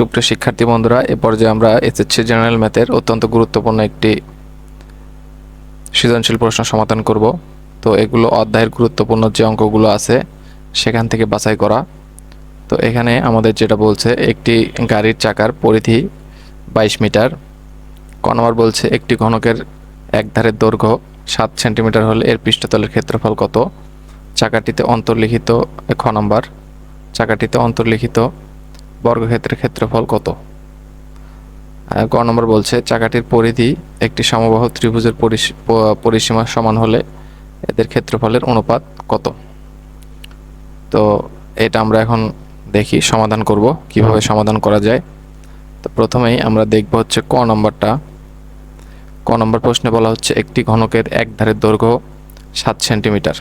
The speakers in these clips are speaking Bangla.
সুপ্রিয় শিক্ষার্থী বন্ধুরা, এ পর্যায়ে আমরা এসএসসি জেনারেল ম্যাথের অত্যন্ত গুরুত্বপূর্ণ একটি সৃজনশীল প্রশ্ন সমাধান করব। তো এগুলো অধ্যায়ের গুরুত্বপূর্ণ যে অঙ্কগুলো আছে, সেখান থেকে বাছাই করা। তো এখানে আমাদের যেটা বলছে, একটি গাড়ির চাকার পরিধি বাইশ মিটার। ক নম্বর বলছে, একটি ঘনকের একধারের দৈর্ঘ্য সাত সেন্টিমিটার হলে এর পৃষ্ঠতলের ক্ষেত্রফল কত? চাকাটিতে অন্তর্লিখিত, খ নম্বর, চাকাটিতে অন্তর্লিখিত বর্গক্ষেত্রের ক্ষেত্রফল কত? গ নম্বর বলছে, চাকাটির পরিধি একটি সমবাহু ত্রিভুজের পরিসী- পরিসীমা সমান হলে এদের ক্ষেত্রফলের অনুপাত কত? তো এটা আমরা এখন দেখি, সমাধান করব, কীভাবে সমাধান করা যায়। তো প্রথমেই আমরা দেখব হচ্ছে ক নম্বরটা। ক নম্বর প্রশ্নে বলা হচ্ছে, একটি ঘনকের এক ধারের দৈর্ঘ্য সাত সেন্টিমিটার।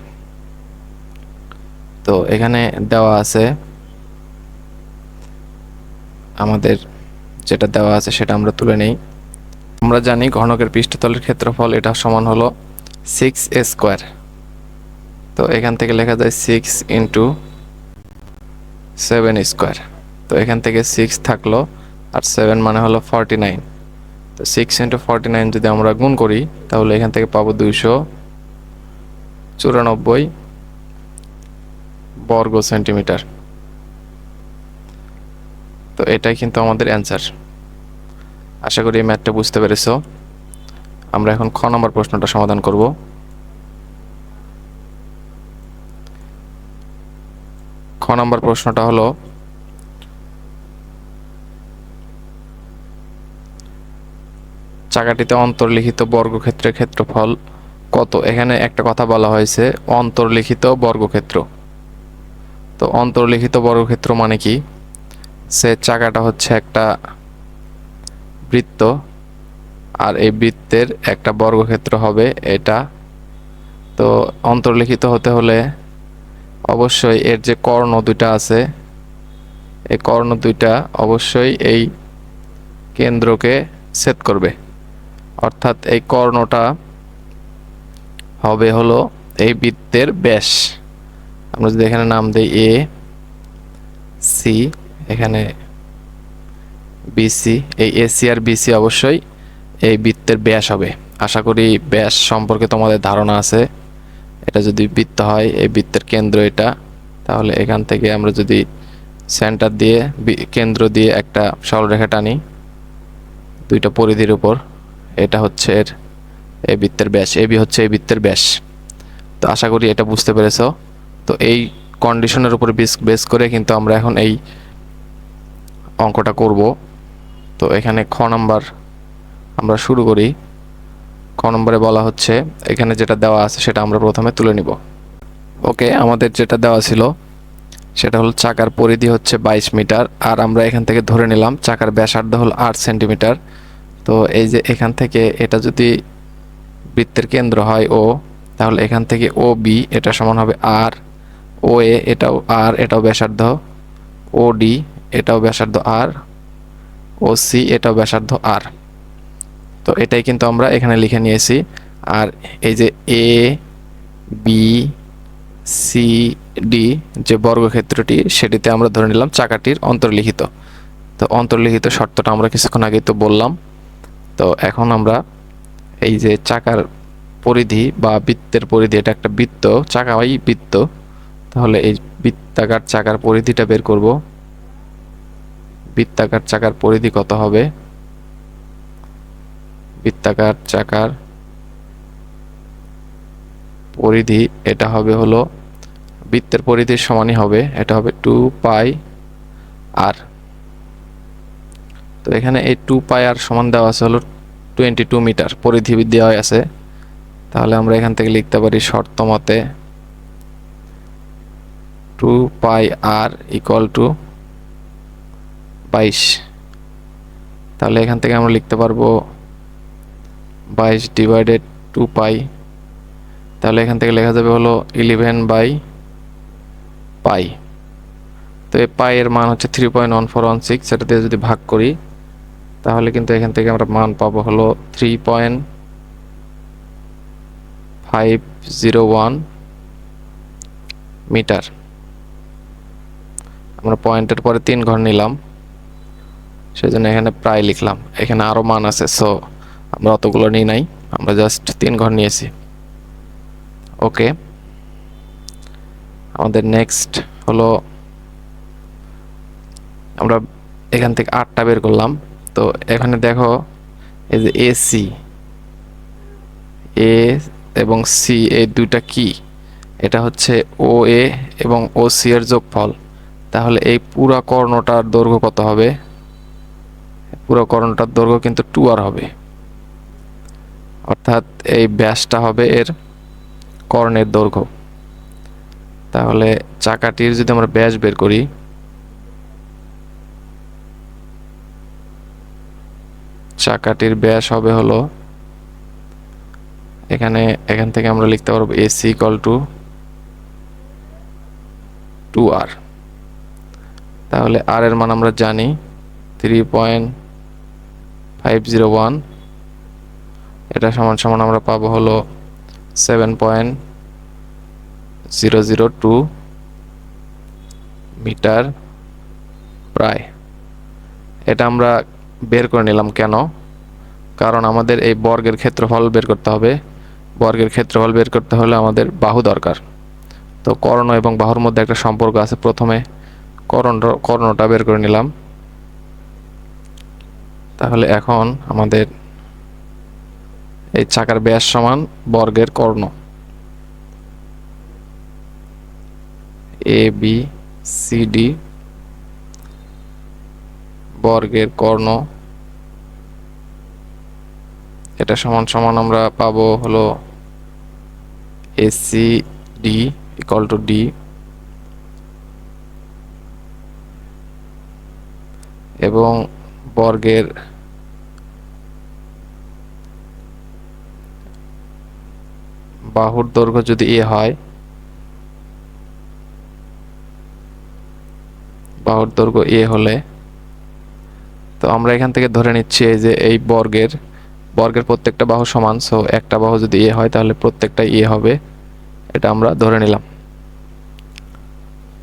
তো এখানে দেওয়া আছে আমাদের যেটা দেওয়া আছে সেটা আমরা তুলে নেই। আমরা জানি ঘনকের পৃষ্ঠতলের ক্ষেত্রফল এটা সমান হলো সিক্স এ স্কোয়ার তো এখান থেকে লেখা যায় সিক্স ইন্টু সেভেন স্কোয়ার তো এখান থেকে সিক্স থাকল আর সেভেন মানে হলো ফর্টি নাইন তো সিক্স ইন্টু ফর্টি নাইন যদি আমরা গুণ করি, তাহলে এখান থেকে পাবো দুইশো চুরানব্বই বর্গ সেন্টিমিটার। তো এটাই কিন্তু আমাদের অ্যান্সার আশা করি এই ম্যাথটা বুঝতে পেরেছ। আমরা এখন খ নম্বর প্রশ্নটা সমাধান করব। খ নম্বর প্রশ্নটা হলো, চাকাটিতে অন্তর্লিখিত বর্গক্ষেত্রের ক্ষেত্রফল কত? এখানে একটা কথা বলা হয়েছে, অন্তর্লিখিত বর্গক্ষেত্র। তো অন্তর্লিখিত বর্গক্ষেত্র মানে কি? সে চাকাটা হচ্ছে একটা বৃত্ত, আর এই বৃত্তের একটা বর্গক্ষেত্র হবে এটা। তো অন্তর্লিখিত হতে হলে অবশ্যই এর যে কর্ণ দুইটা আছে, এই কর্ণ দুইটা অবশ্যই এই কেন্দ্রকে ছেদ করবে। অর্থাৎ এই কর্ণটা হবে হলো এই বৃত্তের ব্যাস। আমরা যদি এখানে নাম দিই এ সি এখানে বিসি, এই এসি আর বিসি অবশ্যই এই বৃত্তের ব্যাস হবে। আশা করি ব্যাস সম্পর্কে তোমাদের ধারণা আছে। এটা যদি বৃত্ত হয়, এই বৃত্তের কেন্দ্র এটা। তাহলে এখান থেকে আমরা যদি সেন্টার দিয়ে কেন্দ্র দিয়ে একটা সরলরেখা টানি, দুইটা পরিধির উপর, এটা হচ্ছে এর, এই বৃত্তের ব্যাস এবি হচ্ছে এই বৃত্তের ব্যাস। তো আশা করি এটা বুঝতে পেরেছ। তো এই কন্ডিশনের উপর বেস বেস করে কিন্তু আমরা এখন এই অঙ্কটা করব। তো এখানে খ নাম্বার আমরা শুরু করি। খ নম্বরে বলা হচ্ছে, এখানে যেটা দেওয়া আছে সেটা আমরা প্রথমে তুলে নিব। ওকে, আমাদের যেটা দেওয়া ছিল, সেটা হলো চাকার পরিধি হচ্ছে বাইশ মিটার, আর আমরা এখান থেকে ধরে নিলাম চাকার ব্যাসার্ধ হলো আট সেন্টিমিটার। তো এই যে এখান থেকে এটা যদি বৃত্তের কেন্দ্র হয় ও তাহলে এখান থেকে ও বি এটা সমান হবে আর ও এ এটাও আর এটাও ব্যাসার্ধ ও ডি এটাও ব্যাসার্ধ আর ও সি এটাও ব্যাসার্ধ আর তো এটাই কিন্তু আমরা এখানে লিখে নিয়েছি। আর এই যে এ বি সি ডি যে বর্গক্ষেত্রটি, সেটিতে আমরা ধরে নিলাম চাকাটির অন্তর্লিখিত। তো অন্তর্লিখিত শর্তটা আমরা কিছুক্ষণ আগেই তো বললাম। তো এখন আমরা এই যে চাকার পরিধি বা বৃত্তের পরিধি, এটা একটা বৃত্ত, চাকাই বৃত্ত। তাহলে এই বৃত্তাকার চাকার পরিধিটা বের করব। বৃত্তাকার চাকার পরিধি কত হবে? বৃত্তাকার চাকার পরিধি এটা হবে হলো, বৃত্তের পরিধির সমানই হবে, এটা হবে টু পাই আর তো এখানে এই টু পাই আর সমান দেওয়া আছে হলো টোয়েন্টি টু মিটার পরিধি দেওয়া আছে। তাহলে আমরা এখান থেকে লিখতে পারি শর্ত মতে two pi r equal to বাইশ। তাহলে এখান থেকে আমরা লিখতে পারব বাইশ ডিভাইডেড টু পাই তাহলে এখান থেকে লেখা যাবে হলো ইলেভেন বাই পাই তো এই পাই এর মান হচ্ছে three point one four one six সেটা দিয়ে যদি ভাগ করি, তাহলে কিন্তু এখান থেকে আমরা মান পাবো হলো three point five zero one metre আমরা পয়েন্টের পরে তিন ঘর নিলাম। সেই জন্য এখানে প্রায় লিখলাম। এখানে আরও মান আছে সো আমরা অতগুলো নিই নাই, আমরা জাস্ট তিন ঘর নিয়েছি। ওকে আমাদের নেক্সট হলো, আমরা এখান থেকে আটটা বের করলাম। তো এখানে দেখো, এই যে এসি এ এবং সি এই দুইটা কি? এটা হচ্ছে ও এ এবং ও সি এর যোগফল। তাহলে এই পুরা কর্ণটার দৈর্ঘ্য কত হবে? পুরো কর্ণটার দৈর্ঘ্য কিন্তু টু আর হবে। অর্থাৎ এই ব্যাসটা হবে এর কর্ণের দৈর্ঘ্য। তাহলে চাকাটির যদি আমরা ব্যাস বের করি, চাকাটির ব্যাস হবে হলো এখানে, এখান থেকে আমরা লিখতে পারব AC equal two two r তাহলে আর এর মান আমরা জানি three point five zero one এটা সমান সমান আমরা পাবো হলো seven point zero zero two metre প্রায়। এটা আমরা বের করে নিলাম কেন? কারণ আমাদের এই বর্গের ক্ষেত্রফল বের করতে হবে। বর্গের ক্ষেত্রফল বের করতে হলে আমাদের বাহু দরকার। তো কর্ণ এবং বাহুর মধ্যে একটা সম্পর্ক আছে প্রথমে। কর্ণ কর্ণটা বের করে নিলাম। তাহলে এখন আমাদের এই চাকার ব্যাস সমান বর্গের কর্ণ। এ বি সি ডি বর্গের কর্ণ। এটা সমান সমান আমরা পাবো হলো AC D equal to D এবং বর্গের বাহুর দৈর্ঘ্য যদি এ হয়, বাহুর দৈর্ঘ্য এ হলে, তো আমরা এখান থেকে ধরে নিচ্ছি এই যে এই বর্গের বর্গের প্রত্যেকটা বাহু সমান সো একটা বাহু যদি এ হয় তাহলে প্রত্যেকটা এ হবে, এটা আমরা ধরে নিলাম।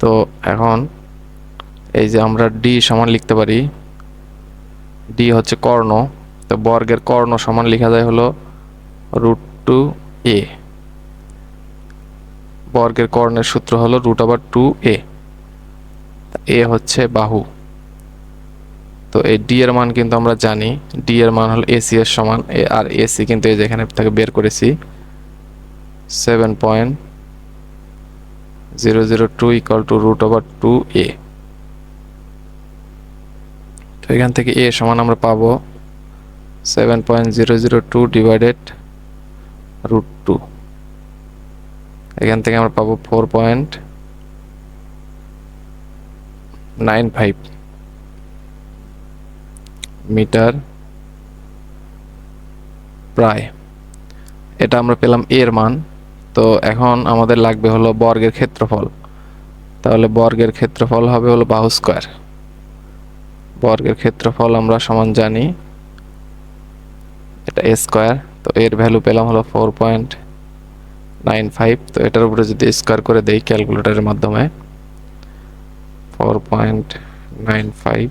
তো এখন এই যে আমরা ডি সমান লিখতে পারি ডি হচ্ছে কর্ণ, তো বর্গের কর্ণ সমান লেখা যায় হলো রুট টু এ বর্গের কর্ণের সূত্র হলো রুট আবার টু এ এ হচ্ছে বাহু। তো এই ডি এর মান কিন্তু আমরা জানি। ডি এর মান হলো এসি এর সমান। আর এসি কিন্তু এই যেখানে থেকে বের করেছি। Seven point zero zero two equal to root over two a তো এখান থেকে এ সমান আমরা পাবো seven point zero zero two divided root two এখান থেকে আমরা পাবো four point nine five metre প্রায়। এটা আমরা পেলাম এর মান। তো এখন আমাদের লাগবে হলো বর্গের ক্ষেত্রফল। তাহলে বর্গের ক্ষেত্রফল হবে হলো বাহু স্কোয়ার বর্গের ক্ষেত্রফল আমরা সমান জানি এটা এ স্কোয়ার তো এর ভ্যালু পেলাম হলো ফোর পয়েন্ট নাইন ফাইভ, তো এটার উপরে যদি স্কোয়ার করে দেই ক্যালকুলেটরের মাধ্যমে ফোর পয়েন্ট নাইন ফাইভ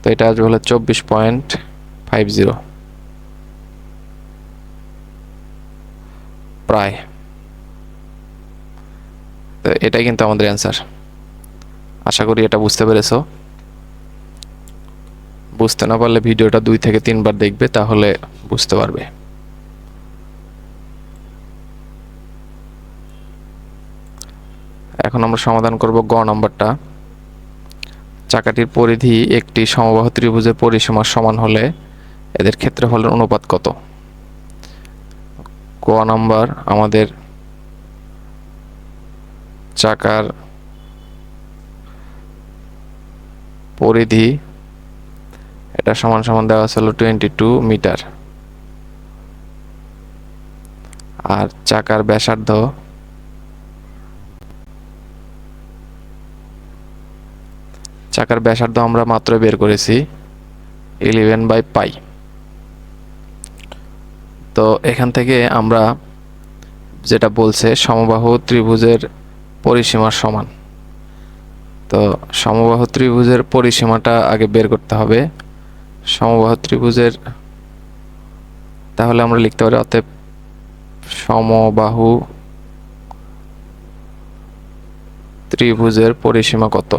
তো এটা আসবে হলো চব্বিশ পয়েন্ট ফাইভ জিরো প্রায়। তো এটাই কিন্তু আমাদের অ্যান্সার আশা করি এটা বুঝতে পেরেছ। বুঝতে না পারলে ভিডিওটা দুই থেকে তিনবার দেখবে, তাহলে বুঝতে পারবে। এখন আমরা সমাধান করব গ নাম্বারটা। চাকাটির পরিধি একটি সমবাহু ত্রিভুজের পরিসীমার সমান হলে এদের ক্ষেত্রফলের অনুপাত কত? ক নাম্বার, আমাদের চাকার পরিধি এটা সমান সমান দেওয়া ছিল টোয়েন্টি টু মিটার। আর চাকার ব্যাসার্ধ চাকার ব্যাসার্ধ আমরা মাত্র বের করেছি ইলেভেন বাই পাই তো এখান থেকে আমরা যেটা বলছে, সমবাহু ত্রিভুজের পরিসীমার সমান। তো সমবাহু ত্রিভুজের পরিসীমাটা আগে বের করতে হবে। সমবাহু ত্রিভুজের, তাহলে আমরা লিখতে পারি, অতএব সমবাহু ত্রিভুজের পরিসীমা কত?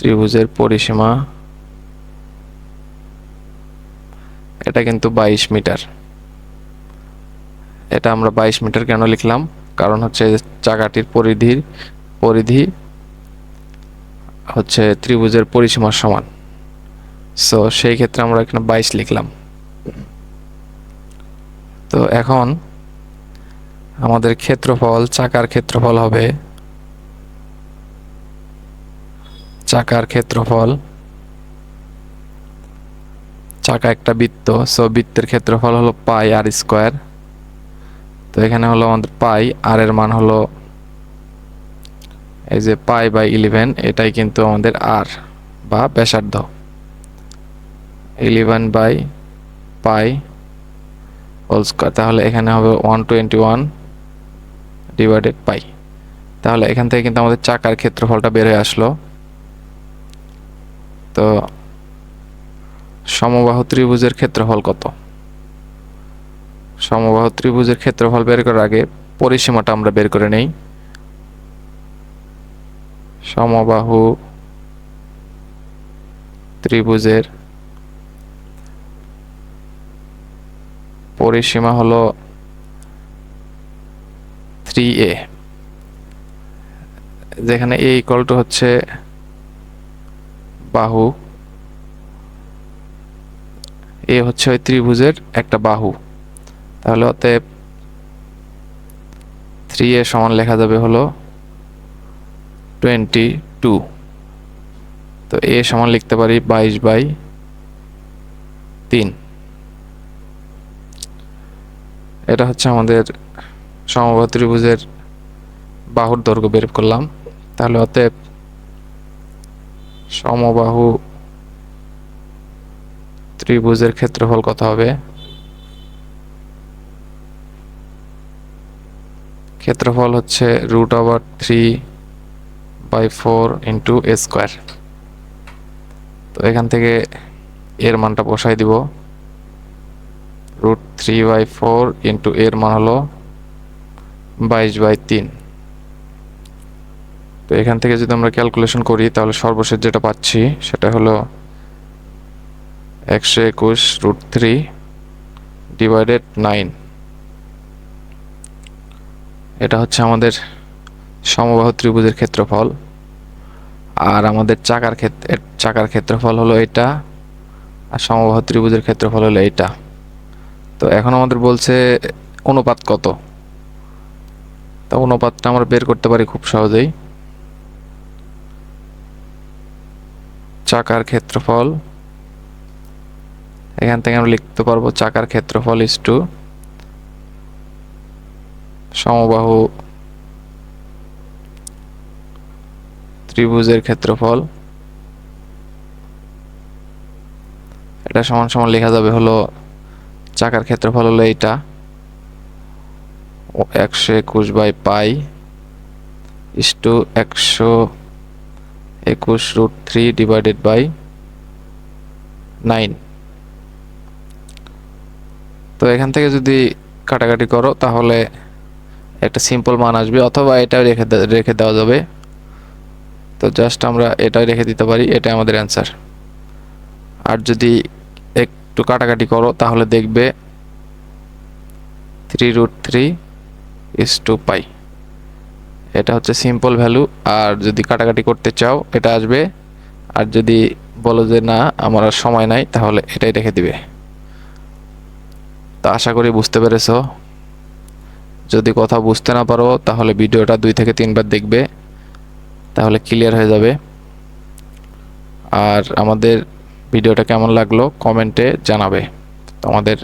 ত্রিভুজের পরিসীমা, এটা কিন্তু বাইশ মিটার। এটা আমরা বাইশ মিটার কেন লিখলাম? কারণ হচ্ছে চাকাটির পরিধির পরিধি হচ্ছে ত্রিভুজের পরিসীমার সমান। সো সেই ক্ষেত্রে আমরা এখানে বাইশ লিখলাম। তো এখন আমাদের ক্ষেত্রফল, চাকার ক্ষেত্রফল হবে চাকার ক্ষেত্রফল। চাকা একটা বৃত্ত সো বৃত্তের ক্ষেত্রফল হলো পাই আর স্কোয়ার। তো এখানে হলো আমাদের পাই, আর এর মান হলো এই যে পাই বাই ইলেভেন এটাই কিন্তু আমাদের আর বা ব্যাসার্ধ। Eleven by pi whole square তাহলে এখানে হবে one twenty one divided pi. তাহলে এখান থেকে কিন্তু আমাদের চাকার ক্ষেত্রফলটা বের হয়ে আসলো। তো সমবাহু ত্রিভুজের ক্ষেত্রফল কত? সমবাহু ত্রিভুজের ক্ষেত্রফল বের করার আগে পরিসীমাটা আমরা বের করে নেই। সমবাহু ত্রিভুজের পরিসীমা হলো থ্রি এ, যেখানে এ ইকুয়াল টু হচ্ছে বাহু। এ হচ্ছে ওই ত্রিভুজের একটা বাহু। তাহলে অতএব থ্রি এ সমান লেখা যাবে হলো টোয়েন্টি টু তো এ সমান লিখতে পারি বাইশ বাই তিন। এটা হচ্ছে আমাদের সমবাহু ত্রিভুজের বাহুর দৈর্ঘ্য বের করলাম। তাহলে অতএব সমবাহু ত্রিভুজের ক্ষেত্রফল কত হবে? ক্ষেত্রফল হচ্ছে root over three by four into a square তো এখান থেকে এর মানটা বসাই দিব। Root three by four into এর মান হলো বাইশ বাই তিন। তো এখান থেকে যদি আমরা ক্যালকুলেশন করি, তাহলে সর্বশেষ যেটা পাচ্ছি সেটা হলো একশো একুশ রুট থ্রি ডিভাইডেড নাইন এটা হচ্ছে আমাদের সমবাহু ত্রিভুজের ক্ষেত্রফল। আর আমাদের চাকার ক্ষেত্রে চাকার ক্ষেত্রফল হলো এটা, আর সমবাহু ত্রিভুজের ক্ষেত্রফল হলো এটা। তো এখন আমাদের বলছে অনুপাত কত? তো অনুপাতটা আমরা বের করতে পারি খুব সহজেই। চাকার ক্ষেত্রফল। এখান থেকে আমরা লিখতে পারব চাকার ক্ষেত্রফল ইস টু সমবাহু ত্রিভুজের ক্ষেত্রফল। এটা সমান সমান লেখা যাবে হলো চাকার ক্ষেত্রফল হলো এইটা। একশো একুশ বাই পাই ইস টু একশো একুশ root three divided by nine তো এখান থেকে যদি কাটাকাটি করো, তাহলে একটা সিম্পল মান আসবে, অথবা এটা রেখে রেখে দেওয়া যাবে। তো জাস্ট আমরা এটাই রেখে দিতে পারি এটা আমাদের অ্যান্সার আর যদি একটু কাটাকাটি করো, তাহলে দেখবে three root three is two pi এটা হচ্ছে সিম্পল ভ্যালু আর যদি কাটাকাটি করতে চাও, এটা আসবে। আর যদি বলো যে না, আমার আর সময় নাই, তাহলে এটাই রেখে দিবে। তা আশা করি বুঝতে পেরেছ। যদি কথা বুঝতে না পারো, তাহলে ভিডিওটা দুই থেকে তিনবার দেখবে, তাহলে ক্লিয়ার হয়ে যাবে। আর আমাদের ভিডিওটা কেমন লাগল, কমেন্টে জানাবে। তো আমাদের